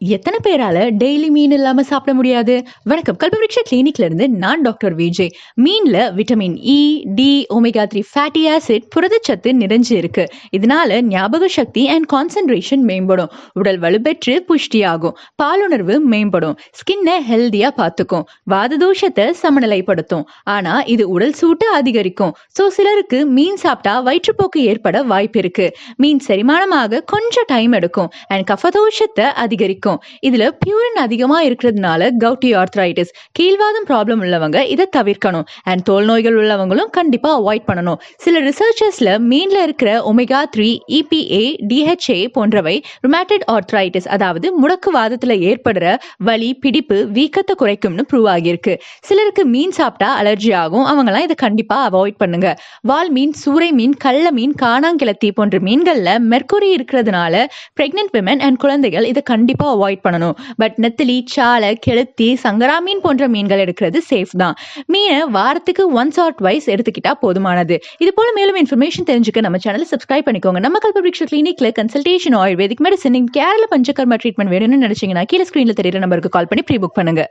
எத்தனை பேரால டெய்லி மீன் இல்லாம சாப்பிட முடியாது? வணக்கம். கல்பவృక్ష கிளினிக்ல இருந்து நான் டாக்டர் விஜய் மீன்ல vitamin E D omega three fatty acid புரதச்சத்து நிறைஞ்சு இருக்கு. இதனால ஞாபக சக்தி அண்ட் கான்சென்ட்ரேஷன் மேம்படும். உடல் வலுப்பெற்று புஷ்டியாகும். பாலுணர்வு மேம்படும். ஸ்கின்னை ஹெல்தியா பார்த்துக்கும். வாத தோஷத்தை சமநிலைப்படுத்தும். ஆனா இது உடல் சூட்டை அதிகரிக்கும். சோ சிலருக்கு மீன் சாப்பிட்டா வயிற்றுப்போக்கு ஏற்பட வாய்ப்பு இருக்கு. மீன் செரிமானமாக கொஞ்சம் டைம் எடுக்கும். அண்ட் கஃபதோஷத்தை அதிகரிக்கும். இதுல பியூரின் அதிகமா இருக்கிறதுனால கவுட்டி ஆர்த்ரைட்டிஸ் கீழ்வாதம் ப்ராப்ளம் உள்ளவங்க இதை தவிர்க்கணும். அண்ட் தோல் நோய்கள் உள்ளவங்களும் கண்டிப்பா அவாய்ட் பண்ணணும். சில ரிசர்ச்சர்ஸ்ல மீன்ல இருக்கிற ஒமேகா த்ரீ இபிஏ டிஹெச்ஏ போன்றவை ருமேட்டட் ஆர்த்ரைட்டிஸ் அதாவது முடக்குவாதத்துல ஏற்படுற வலி பிடிப்பு வீக்கத்தை குறைக்கும்னு ப்ரூவ் ஆகியிருக்கு. சிலருக்கு மீன் சாப்பிட்டா அலர்ஜி ஆகும். அவங்கலாம் இதை கண்டிப்பா அவாய்ட் பண்ணுங்க. வால் மீன் சூறை மீன் கள்ள மீன் காணாங்கிளத்தி போன்ற மீன்கள்ல மெர்குரி இருக்கிறதுனால பிரெக்னென்ட் விமன் அண்ட் குழந்தைகள் இதை கண்டிப்பா அவாய்ட் பண்ணணும். பட் நெத்திலி சாலை கெளுத்தி சங்கரா மீன் போன்ற மீன்கள் எடுக்கிறது சேஃப் தான். மீனை வாரத்துக்கு ஒன்ஸ் ஆர் ட்வைஸ் எடுத்துக்கிட்டா போதுமானது. இது போல மேலும் இன்ஃபர்மேஷன் தெரிஞ்சுக்க நம்ம சேனலை சப்ஸ்கிரைப் பண்ணிக்கோங்க. நம்ம Kalpavriksha கிளினிக்ல consultation ayurvedic medicine Kerala panchakarma treatment வேணும்னு நினைச்சீங்கன்னா கீழே ஸ்கிரீன்ல தெரியுற நம்பருக்கு கால் பண்ணி ப்ரீ புக் பண்ணுங்க.